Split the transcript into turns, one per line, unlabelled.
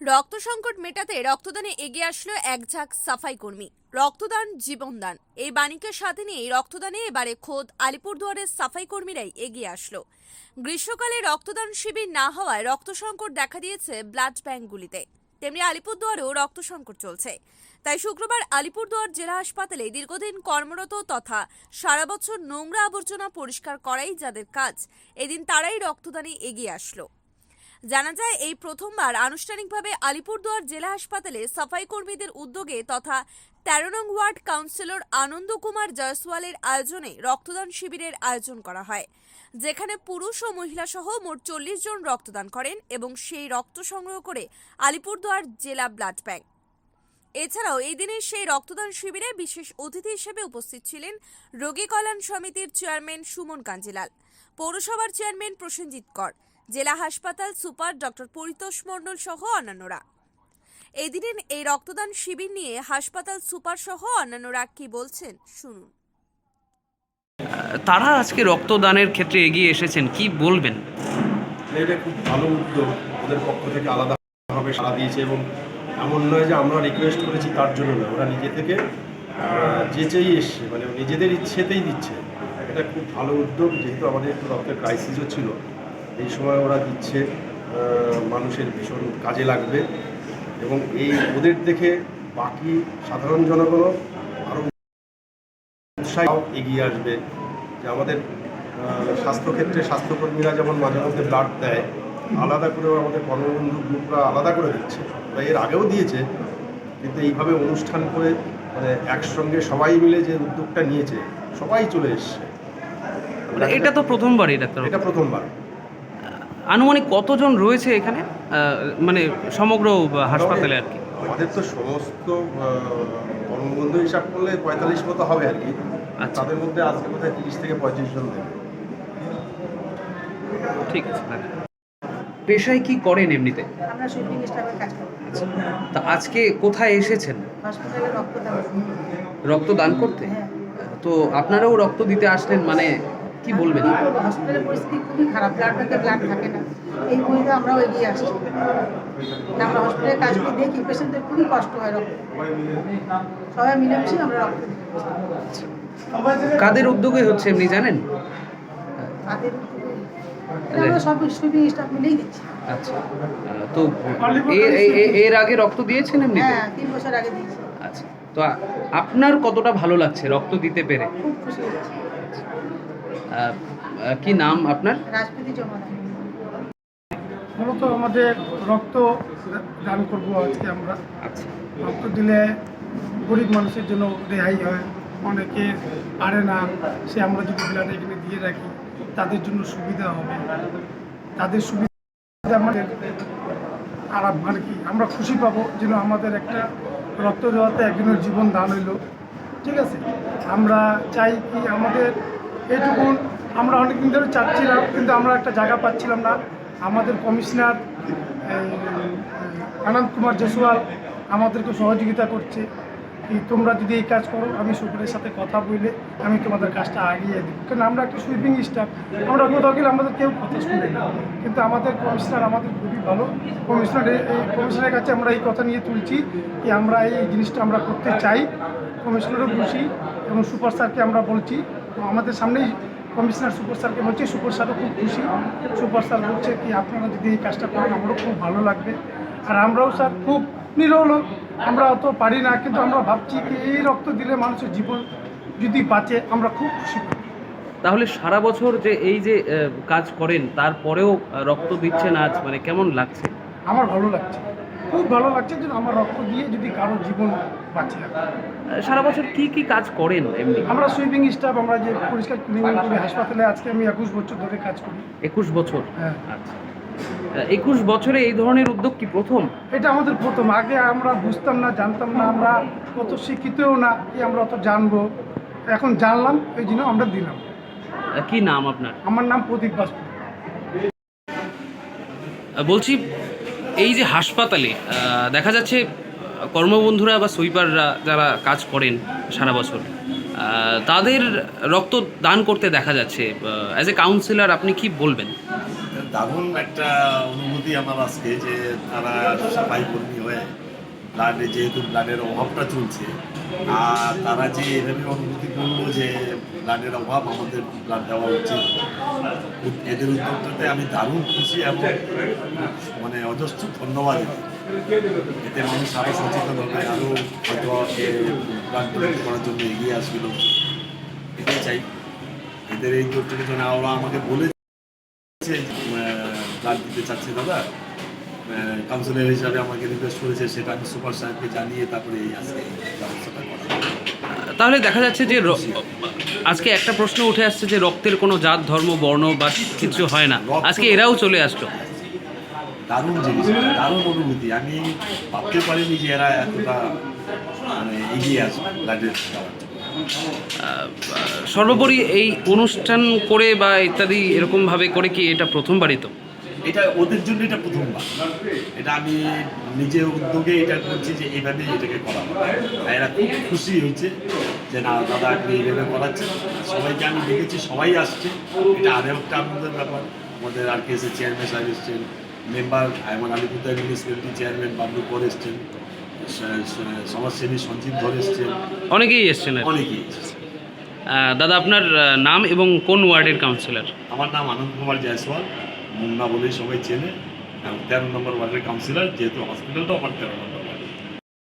রক্ত সংকট মেটাতে রক্তদানে এগিয়ে আসলো এক ঝাঁক সাফাই কর্মী। রক্তদান জীবনদান এই বাণীকে সাথে নিয়ে রক্তদানে এবারে খোদ আলিপুরদুয়ারের সাফাই কর্মীরাই এগিয়ে আসলো। গ্রীষ্মকালে রক্তদান শিবির না হওয়ায় রক্ত সংকট দেখা দিয়েছে ব্লাড ব্যাঙ্কগুলিতে। তেমনি আলিপুরদুয়ারেও রক্ত সংকট চলছে। তাই শুক্রবার আলিপুরদুয়ার জেলা হাসপাতালে দীর্ঘদিন কর্মরত তথা সারা বছর নোংরা আবর্জনা পরিষ্কার করাই যাদের কাজ, এদিন তারাই রক্তদানে এগিয়ে আসলো। জানা যায়, এই প্রথমবার আনুষ্ঠানিকভাবে আলিপুরদুয়ার জেলা হাসপাতালে সাফাই কর্মীদের উদ্যোগে তথা তেরো নং ওয়ার্ড কাউন্সিলর আনন্দ কুমার জয়সওয়ালের আয়োজনে রক্তদান শিবিরের আয়োজন করা হয়, যেখানে পুরুষ ও মহিলা সহ মোট চল্লিশ জন রক্তদান করেন এবং সেই রক্ত সংগ্রহ করে আলিপুরদুয়ার জেলা ব্লাড ব্যাংক। এছাড়াও এই দিনের সেই রক্তদান শিবিরে বিশেষ অতিথি হিসেবে উপস্থিত ছিলেন রোগী কল্যাণ সমিতির চেয়ারম্যান সুমন কাঞ্জিলাল, পৌরসভার চেয়ারম্যান প্রসেনজিৎ কর জেলা হাসপাতাল সুপার ডক্টর পরিতোষ মণ্ডল সহ অন্যান্যরা। এদিনের এই রক্তদান শিবির নিয়ে হাসপাতাল সুপার সহ অন্যান্যরা কি বলছেন শুনুন।
তারা আজকে রক্তদানের ক্ষেত্রে এগিয়ে এসেছেন কি বলবেন?
এটা খুব ভালো উদ্যোগ ওদের পক্ষ থেকে আলাদাভাবে সাড়া দিয়েছে এবং এমন নয় যে আমরা রিকোয়েস্ট করেছি তার জন্য না ওরা নিজে থেকে আহ, যেচেই এসছে মানে নিজেদের ইচ্ছেতেই দিচ্ছে। এটা খুব ভালো উদ্যোগ যেহেতু আমাদের একটু রক্তের ক্রাইসিসও ছিল। এই সময় ওরা দিচ্ছে মানুষের ভীষণ কাজে লাগবে এবং এই ওদের দেখে বাকি সাধারণ জনগণও আরও উৎসাহ এগিয়ে আসবে যে আমাদের স্বাস্থ্যক্ষেত্রে স্বাস্থ্যকর্মীরা যেমন মাঝে মধ্যে ব্লাড দেয় আলাদা করেও আমাদের কর্মবন্ধু গ্রুপরা আলাদা করে দিচ্ছে। ওরা এর আগেও দিয়েছে কিন্তু এইভাবে অনুষ্ঠান করে মানে একসঙ্গে সবাই মিলে যে উদ্যোগটা নিয়েছে সবাই চলে এসছে।
মানে এটা তো প্রথমবারই ডাক্তার
এটা প্রথমবার।
আনুমানিক কতজন রয়েছে এখানে? মানে সমগ্র হাসপাতালে আর কি।
আমাদের তো সমস্ত কর্মবন্ধু হিসাব করলে পঁয়তাল্লিশ মতো হবে আর কি।
আচ্ছা।
তাদের মধ্যে আজকে বোধহয় তিরিশ থেকে পঁয়ত্রিশ জন দেবে।
ঠিক আছে পেশায় কি করেন এমনিতে?
আমরা সুইপিং স্টাফের কাজ করি।
তা আজকে কোথায় এসেছেন?
রক্তদান
করতে?
হ্যাঁ।
তো আপনারাও রক্ত দিতে আসলেন মানে কি বলবেন?
হসপিটালের পরিস্থিতি খুবই খারাপ ব্লাড ব্যাংকে ব্লাড থাকে না। এই বইতে আমরাও এগিয়ে আসছি। আমরা হসপিটালে কাজ করি দেখি পেশেন্টদের খুবই কষ্ট হয় রক্ত। সবাই মিলেমিশে আমরা রক্ত
কাদের উদ্যোগে হচ্ছে এমনি জানেন?
সব সুইপিং স্টাফ মিলেই দিচ্ছি।
আচ্ছা। তো এর আগে রক্ত দিয়েছেন
হ্যাঁ তিন বছর আগে দিয়েছি।
আচ্ছা। তো আপনার কতটা ভালো লাগছে রক্ত দিতে পেরে?
খুব খুশি
কি নাম আপনার?
মূলত আমাদের রক্ত দান করব আজকে আমরা।
আচ্ছা।
রক্ত দিলে গরিব মানুষের জন্য রেহাই হয়। অনেকে পারে না সে আমরা যদি ব্লাড এখানে দিয়ে রাখি তাদের জন্য সুবিধা হবে। তাদের সুবিধা আমাদের আরাম মানে কি? আমরা খুশি পাবো যেন আমাদের একটা রক্ত দেওয়াতে একজনের জীবন দান হইল। ঠিক আছে? আমরা চাই কি আমাদের এইটুকুন আমরা অনেকদিন ধরে চাচ্ছিলাম, কিন্তু আমরা একটা জায়গা পাচ্ছিলাম না। আমাদের কমিশনার আনন্দ কুমার জয়সওয়াল আমাদেরকে সহযোগিতা করছে কি তোমরা যদি এই কাজ করো, আমি সুপারের সাথে কথা বলে আমি তোমাদের কাজটা আগিয়ে দিই কারণ আমরা একটা সুইপিং স্টাফ আমরা কোথাও গেলে আমাদের কেউ কথা শুনে না। কিন্তু আমাদের কমিশনার আমাদের খুবই ভালো। কমিশনার এই কমিশনারের কাছে আমরা এই কথা নিয়ে তুলছি কি আমরা এই জিনিসটা আমরা করতে চাই। কমিশনারও খুশি এবং সুপার স্যারকে আমরা বলছি আমাদের সামনেই কমিশনার সুপার স্যারকে বলছি সুপার স্যারও খুব খুশি। সুপার স্যার বলছে কি আপনারা যদি এই কাজটা করেন আমারও খুব ভালো লাগবে। আর আমরাও স্যার খুব নিরহ লোক আমরা অত পারি না কিন্তু আমরা ভাবছি কি এই রক্ত দিলে মানুষের জীবন যদি বাঁচে আমরা খুব খুশি
তাহলে সারা বছর যে এই যে কাজ করেন তারপরেও রক্ত দিচ্ছেন আজ মানে কেমন লাগছে?
আমার ভালো লাগছে। খুব ভালো লাগছে যে আমার রক্ত দিয়ে যদি কারও জীবন বাঁচে।
সারা বছর কি কি কাজ করেন এমনি?
আমরা সুইপিং স্টাফ আমরা যে পরিষ্কার ক্লিনিং করি হাসপাতালে আজকে আমি একুশ বছর ধরে কাজ করি।
একুশ বছর?
হ্যাঁ।
আচ্ছা। একুশ বছরে এই ধরনের উদ্যোগ কি প্রথম?
এটা আমাদের প্রথম। আগে আমরা বুঝতাম না জানতাম না আমরা অত শিক্ষিতও না কি আমরা অত জানব। এখন জানলাম এই জন্য আমরা দিলাম।
কি নাম আপনার?
আমার নাম প্রদীপ বাসু।
আহ, বলছি এই যে হাসপাতালে দেখা যাচ্ছে কর্মবন্ধুরা বা সুইপাররা যারা কাজ করেন সারা বছর তাদের রক্ত দান করতে দেখা যাচ্ছে। অ্যাজ এ কাউন্সিলর আপনি কি বলবেন?
দারুণ একটা অনুভূতি আমার আজকে যে তারা সাফাই কর্মী হয়ে ব্লাডে যেহেতু ব্লাডের অভাবটা চলছে আর তারা যে এভাবে অনুভূতি করল যে ব্লাডের অভাব, আমাদের ব্লাড দেওয়া উচিত। এদের উদ্যোগটাতে আমি দারুণ খুশি এবং মানে অজস্র ধন্যবাদ। এতে মানুষ আরও সচেতন হবে আরও হয়তো ব্লাড ডোনেট করার জন্য এগিয়ে আসছিল এটাই চাই। এদের এই উদ্যোগটাকে জন্য ওরা আমাকে বলেছে ব্লাড দিতে চাচ্ছে দাদা। কাউন্সিলর হিসাবে আমাকে রিকোয়েস্ট করেছে সেটা আমি সুপার সাহেবকে জানিয়ে তারপরে এই আজকে ব্যবস্থাটা করা
তাহলে দেখা যাচ্ছে যে আজকে একটা প্রশ্ন উঠে আসছে যে রক্তের কোনো জাত ধর্ম বর্ণ বা কিছু হয় না। আজকে এরাও চলে আসলো।
দারুণ জিনিস দারুণ অনুভূতি। আমি ভাবতে পারিনি যে এরা এতটা মানে এগিয়ে আসবে ব্লাডের
সর্বোপরি এই অনুষ্ঠান করে বা ইত্যাদি এরকমভাবে করে কি এটা প্রথমবারই তো?
এটা ওদের জন্য এটা প্রথমবার এটা আমি নিজে উদ্যোগে এটা করছি যে এইভাবে এটাকে করা এরা খুব খুশি হয়েছে যে না দাদা আপনি এইভাবে করাচ্ছেন। সবাইকে আমি দেখেছি সবাই আসছে। এটা আরও একটা আনন্দের ব্যাপার। আমাদের আর কে এসে চেয়ারম্যান সাহেব এসছেন member Ayman Alipurduar municipality chairman Bablu Kar এসছেন সমাজসেবী সঞ্জীব ধর এসছেন।
অনেকেই এসছেন
অনেকেই
দাদা আপনার নাম এবং কোন ওয়ার্ডের কাউন্সিলর
আমার নাম আনন্দ কুমার জয়সওয়াল। মুন্না বলেই সবাই চেনে। তেরো নম্বর ওয়ার্ডের কাউন্সিলর যেহেতু হসপিটালটা আমার তেরো নম্বর।